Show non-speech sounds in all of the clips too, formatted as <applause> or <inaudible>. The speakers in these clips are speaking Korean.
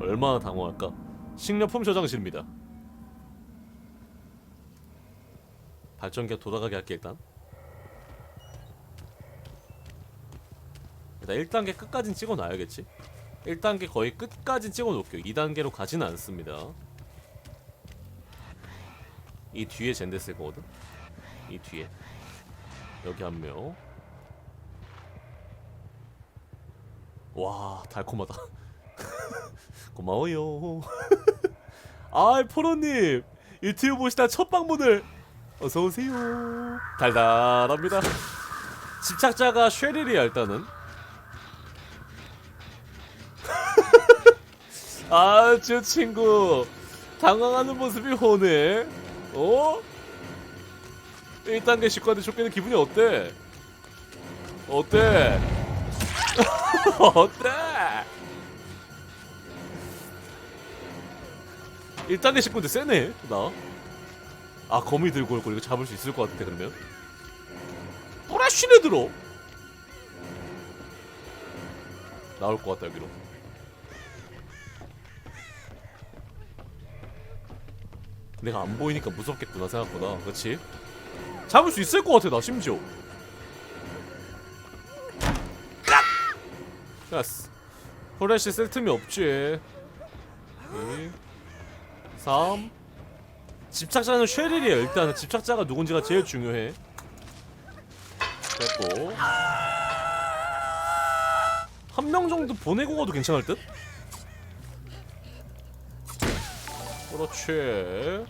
얼마나 당황할까? 식료품 저장실입니다. 발전기가 돌아가게 할게 일단. 일단 1단계 끝까진 찍어놔야겠지? 1단계 거의 끝까진 찍어놓을게요. 2단계로 가지는 않습니다. 이 뒤에 젠데 쓸 거거든? 이 뒤에. 여기 한 명. 와 달콤하다 고마워요 <laughs> 아이 포로님 유튜브 보시다 첫 방문을 어서 오세요 달달합니다 집착자가 쉐릴이야 일단은 <laughs> 아 저 친구 당황하는 모습이 호네 어? 1단계 식구한테 쫓기는 기분이 어때? 어때? <laughs> 어때? 1단계 식구인데 세네 나. 아 거미 들고 올걸 이거 잡을 수 있을 것 같은데 그러면? 브라쉬네 들어. 나올 것 같다 여기로. 내가 안 보이니까 무섭겠구나 생각보다 그렇지? 잡을 수 있을 것 같아 나 심지어 야스 프레쉬 쓸 틈이 없지 2 3 집착자는 쉐릴이에요. 일단은 집착자가 누군지가 제일 중요해. 됐고. 한 명 정도 보내고 가도 괜찮을 듯? 그렇지.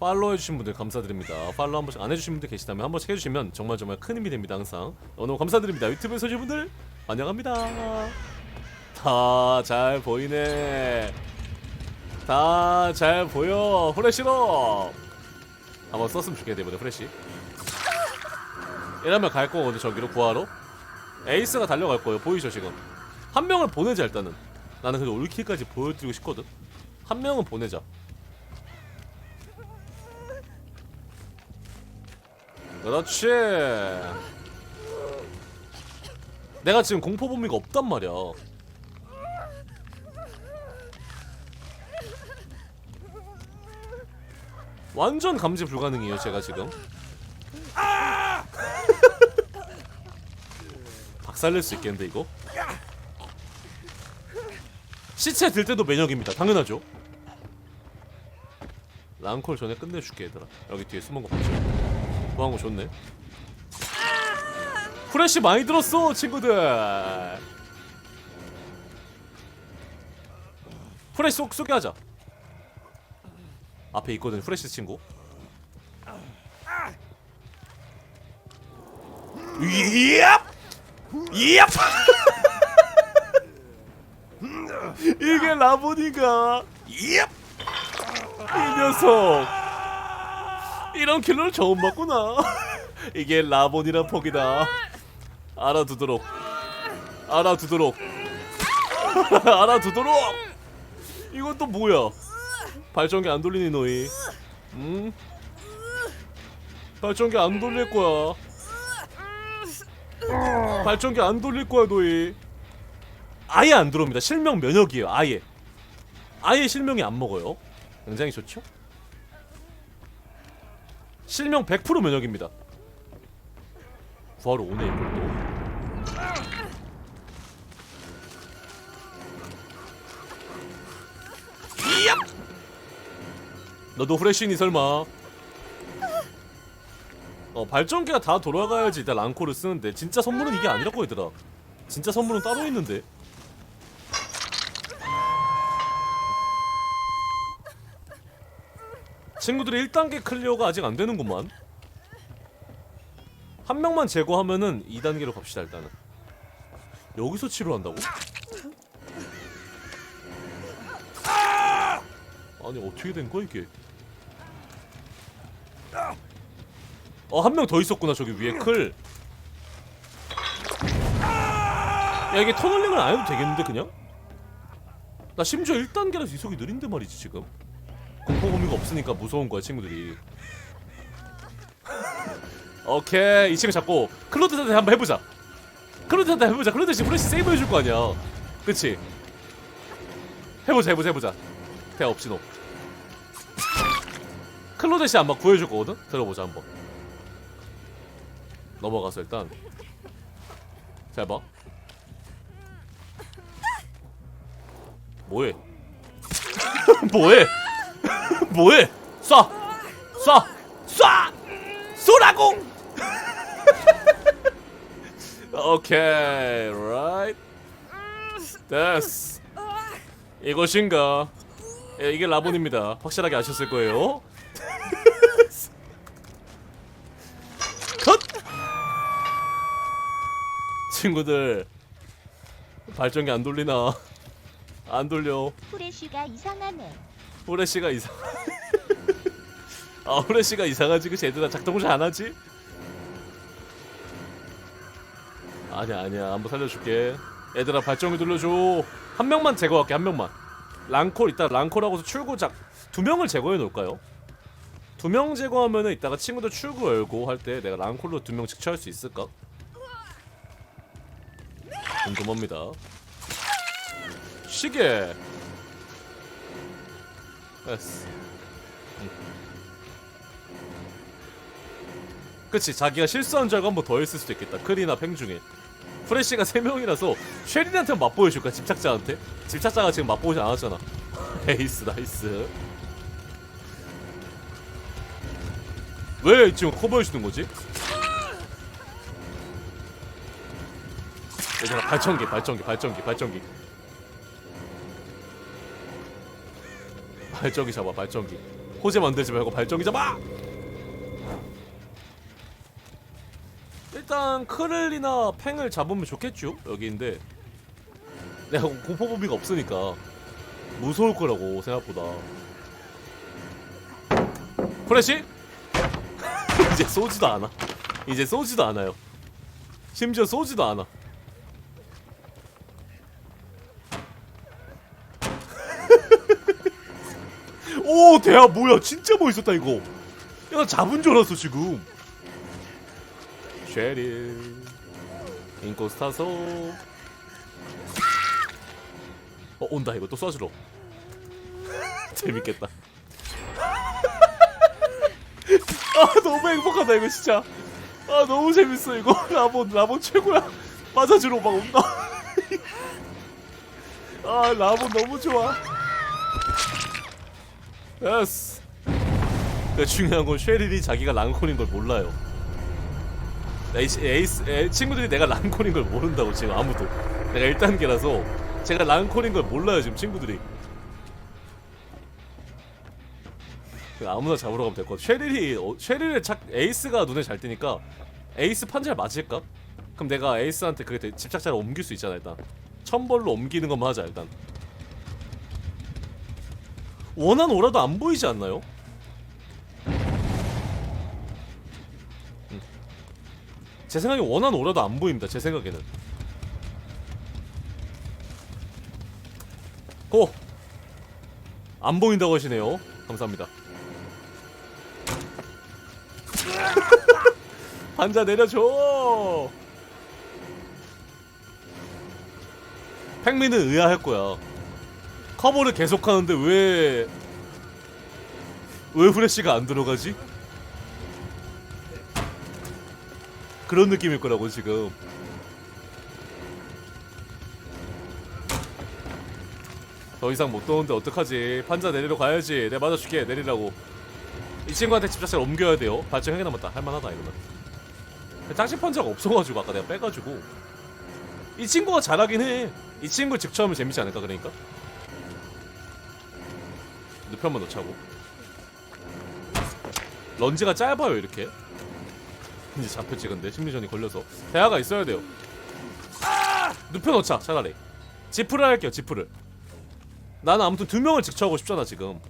팔로우 해주신 분들 감사드립니다. 팔로우 한 번씩 안 해주신 분들 계시다면 한 번씩 해주시면 정말 정말 큰 힘이 됩니다 항상. 너무 감사드립니다. 유튜브에 서주신 분들 환영합니다 다 잘 보이네. 다 잘 보여. 후레쉬로. 한번 썼으면 좋겠네 이번에 후레쉬. 이러면 갈 거거든 저기로 구하러. 에이스가 달려갈 거예요 보이죠 지금? 한 명을 보내자 일단은. 나는 그래도 올킬까지 보여드리고 싶거든. 한 명은 보내자. 그렇지. 내가 지금 공포 범위가 없단 말이야 완전 감지 불가능해요 제가 지금. <laughs> 박살낼 수 있겠는데 이거? 시체 들 때도 면역입니다. 당연하죠. 랑콜 전에 끝내줄게 얘들아. 여기 뒤에 숨은 거 봤죠 구한 거 좋네. 프레쉬 많이 들었어 친구들. 프레쉬 쏙 쏘게 하자 앞에 있거든 프레쉬 친구. 이얍 이얍 <laughs> 이게 라보니가? 이얍 이 녀석! 이런 킬러를 처음 봤구나. <laughs> 이게 라본이란 폭이다. 알아두도록. 알아두도록. <laughs> 알아두도록! 이건 또 뭐야 발전기 안 돌리니 너희? 응? 발전기 안 돌릴 거야. 발전기 안 돌릴 거야 너희. 아예 안 들어옵니다. 실명 면역이에요 아예. 아예 실명이 안 먹어요. 굉장히 좋죠? 실명 100% 면역입니다. 구하러 오네 이걸 너도 후레쉬니 설마? 어 발전기가 다 돌아가야지 일단 랑코를 쓰는데. 진짜 선물은 이게 아니라고 얘들아. 진짜 선물은 따로 있는데. 친구들이 1단계 클리어가 아직 안 되는구만. 한 명만 제거하면은 2단계로 갑시다 일단은. 여기서 치료한다고? 아니 어떻게 된 거야 이게 어 한 명 더 있었구나 저기 위에 클. 야 이게 터널링을 안 해도 되겠는데 그냥? 나 심지어 1단계라서 이속이 느린데 말이지 지금. 공포 범위가 없으니까 무서운 거야 친구들이. 오케이 이 친구 잡고 클로드한테 한번 해보자. 클로드한테 해보자. 클로드 지금 프레시 세이브 해줄 거 아니야. 그치? 해보자 해보자 해보자. 대 없이 너 클로젯이 아마 구해줄 거거든? 들어보자 한번 넘어가서 일단 잘 봐 뭐해 <laughs> 뭐해 <laughs> 뭐해 쏴 쏴! 쏴! 쏘라고! <laughs> 오케이, right. 됐어. 이것인가? 예, 이게 라본입니다. 확실하게 아셨을 거예요. 친구들 발전기 안 돌리나? 안 돌려. 후레쉬가 이상하네. 후레쉬가 이상. <laughs> 아 후레쉬가 이상하지 그 쟤들아 작동을 잘 안 하지? 아니야 아니야 한번 살려줄게. 얘들아 발전기 돌려줘. 한 명만 제거할게 한 명만. 랑콜 이따 랑콜하고서 출구작 두 명을 제거해 놓을까요? 두 명 제거하면은 이따가 친구들 출구 열고 할 때 내가 랑콜로 두명 직처할 수 있을까? 궁금합니다. 시계. 됐어. 응. 그치 자기가 실수한 줄 알고 한 번 더 했을 수도 있겠다 크리나 팽 중에 프레쉬가 3명이라서 쉐린한테 맛보여줄까 집착자한테? 집착자가 지금 맛보지 않았잖아 <laughs> 에이스 나이스 왜 지금 커버해주는 거지? 얘들아. 발전기 발전기 발전기 발전기. 발전기 잡아 발전기. 호재 만들지 말고 발전기 잡아! 일단 크rel리나 팽을 잡으면 좋겠죠? 여기인데. 내가 공포 범위가 없으니까 무서울 거라고 생각보다. 프레시? <laughs> 이제 쏘지도 않아. 이제 쏘지도 않아요. 심지어 쏘지도 않아 오 대야 뭐야? 진짜 멋있었다 이거. 야나 잡은 줄 알았어 지금. 쉐릴 인코스 타서 어 온다 이거 또 쏴주러. <laughs> 재밌겠다. <laughs> 아 너무 행복하다 이거 진짜. 아 너무 재밌어 이거. <laughs> 라본 라본 최고야. 맞아주러 막 온다. 아 라본 너무 좋아 됐어 근데 중요한 건 쉐릴이 자기가 랑콜인 걸 몰라요. 에이스, 에이스 에, 친구들이 내가 랑콜인 걸 모른다고 지금 아무도. 내가 1단계라서 제가 랑콜인 걸 몰라요 지금 친구들이. 그 아무나 잡으러 가면 될것 같아. 쉐릴이 어, 쉐릴의 착 에이스가 눈에 잘 띄니까 에이스 판잘 맞을까? 그럼 내가 에이스한테 그게 되- 집착자를 옮길 수 있잖아 일단. 천벌로 옮기는 것만 하자 일단 원한 오라도 안 보이지 않나요? 제 생각에 원한 오라도 안 보입니다. 제 생각에는. 고! 안 보인다고 하시네요. 감사합니다. <laughs> 환자 내려줘! 팽민은 거야. 커버를 계속하는데 왜... 왜 후레쉬가 안 들어가지? 그런 느낌일 거라고 지금. 더 이상 못 도는데 어떡하지? 판자 내리러 가야지. 내가 맞아줄게. 내리라고. 이 친구한테 집착자를 옮겨야 돼요. 발전 1개 남았다. 할만하다 이러면. 짱심 판자가 없어가지고 아까 내가 빼가지고. 이 친구가 잘하긴 해이 친구 직처하면 재밌지 않을까 그러니까 눕혀 한번 넣자고. 런지가 짧아요 이렇게. 이제 잡혔지 근데 심리전이 걸려서. 대화가 있어야 돼요. 아! 눕혀 놓자 차라리. 지프를 할게요 지프를. 나는 아무튼 두 명을 직처하고 싶잖아 지금.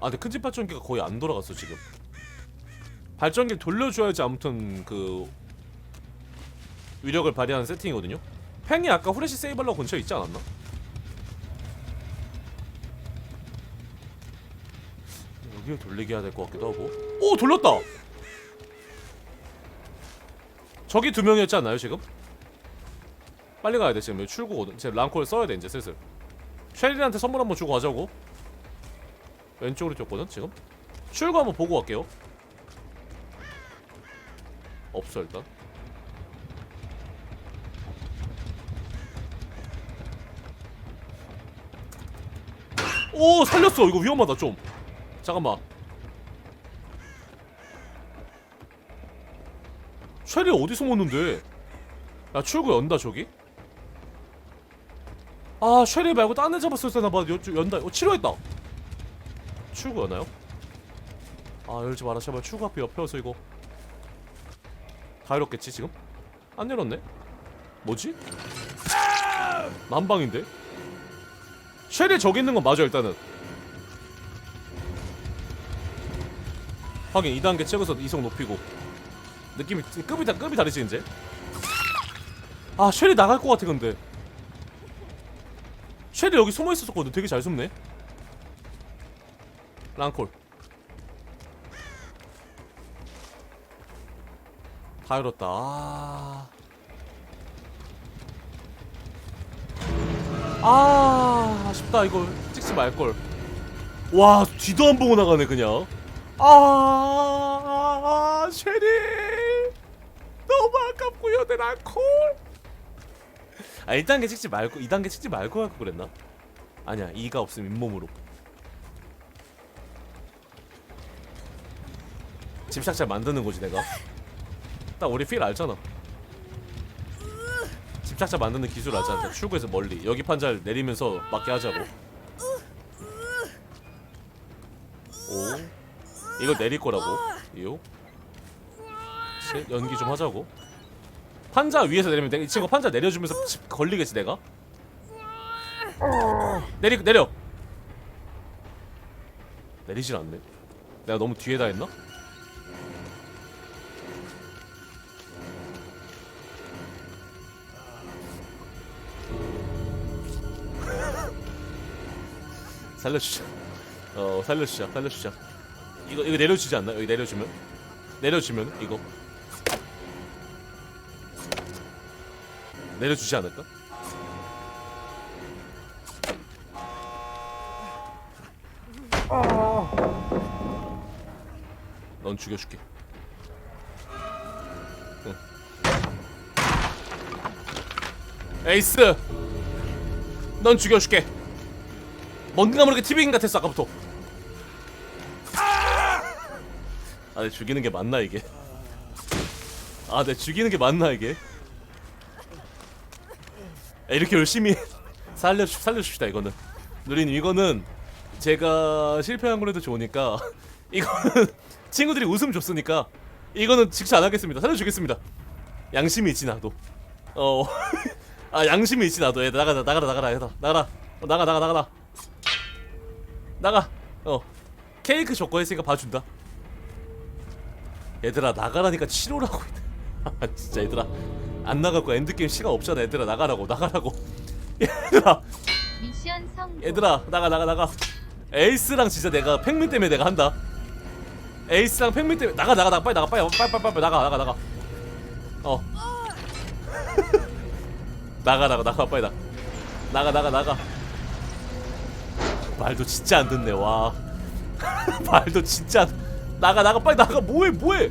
아 근데 큰집 발전기가 거의 안 돌아갔어 지금. 발전기를 돌려줘야지 아무튼 그 위력을 발휘하는 세팅이거든요 팽이 아까 후레쉬 세이벌러 근처에 있지 않았나? 여기를 돌리게 해야 될 것 같기도 하고. 오 돌렸다! 저기 두 명이었지 않나요 지금? 빨리 가야 돼 지금. 여기 출구거든 지금 랑콜 써야 돼 이제 슬슬. 쉐리한테 선물 한번 주고 가자고. 왼쪽으로 뛰었거든 지금? 출구 한번 보고 갈게요. 없어 일단 오 살렸어 이거 위험하다 좀 잠깐만 쉐리 어디 숨었는데 야 출구 연다 저기 아 쉐리 말고 딴 애 잡았을 때나 봐 연다 어 치료했다 출구 여나요? 아 열지 마라 제발 출구 앞에 옆에여서 이거 다 열었겠지 지금? 안 열었네? 뭐지? 난방인데? 쉘이 저기 있는 건 맞아 일단은. 확인 2단계 찍어서 이속 높이고. 느낌이 급이 다 급이 다르지 이제? 아 쉘이 나갈 것 같아 근데. 쉘이 여기 숨어 있었거든. 되게 잘 숨네. 랑콜. 다 열었다. 아... 아 아쉽다. 이거 찍지 말걸. 와 뒤도 안 보고 나가네 그냥. 아, 아 쉐리! 너무 아깝고요 내 랑콜! 아 1단계 찍지 말고 2단계 찍지 말고 할 거 그랬나? 아니야 2가 없으면 잇몸으로. 집착 잘 만드는 거지 내가. 딱 우리 필 알잖아 집착자 만드는 기술 알잖아 출구에서 멀리. 여기 판잘 내리면서 맞게 하자고. 오. 이거 내릴 거라고. 요 셋, 연기 좀 하자고. 판자 위에서 내리면 내, 이 친구 판자 내려주면서 집 걸리겠지 내가? 내리 내려. 내리질 않네. 내가 너무 뒤에다 했나? 살려주자. 어 살려주자. 살려주자. 이거 이거 내려주지 않나? 여기 내려주면 내려주면 이거 내려주지 않을까? 넌 죽여줄게. 응. 에이스, 넌 죽여줄게. 뭔가 모르게 티빙 같았어 아까부터. 아, 내 죽이는 게 맞나 이게? 아, 내 죽이는 게 맞나 이게? 아, 이렇게 열심히 <laughs> 살려 살려줍시다 이거는. 누리님 이거는 제가 실패한 거라도 좋으니까 <laughs> 이거는 친구들이 웃음 줬으니까 이거는 직시 안 하겠습니다. 살려주겠습니다. 양심이 있지 나도. 어아 <laughs> 양심이 있지 나도. 얘 나가라 나가라 나가라 얘들아. 나가라. 어, 나가 나가 나가라 나가. 어. 케이크 줬고 했으니까 봐준다. 얘들아 나가라니까 치료라고 아 <laughs> 진짜 얘들아. 안 나갈 거야 엔드게임 시간 없잖아. 얘들아 나가라고 나가라고. <laughs> 얘들아. 미션 성공. 얘들아 나가 나가 나가. 에이스랑 진짜 내가 팽민 때문에 내가 한다. 에이스랑 팽민 때문에 나가 나가 나가. 빨리 나가 빨리 빨리 빨리 빨리 나가 나가 나가. 어. <laughs> 나가 나가 나가 빨리 나. 나가 나가 나가 말도 진짜 안 듣네 와. <laughs> 말도 진짜 안- 나가 나가 빨리 나가. 뭐해 뭐해.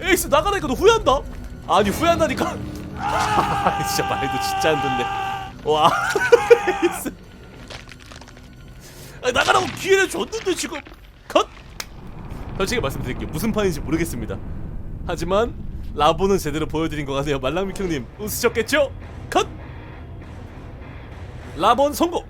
에이스 나가라니까 너 후회한다. 아니 후회한다니까. <laughs> 진짜 말도 진짜 안 듣네. 와. <laughs> 에이스. 아니, 나가라고 기회를 줬는데 지금. 컷. 솔직히 말씀드릴게요. 무슨 판인지 모르겠습니다. 하지만 라보는 제대로 보여드린 것 같네요 말랑미형님. 웃으셨겠죠? 컷. 라본 성공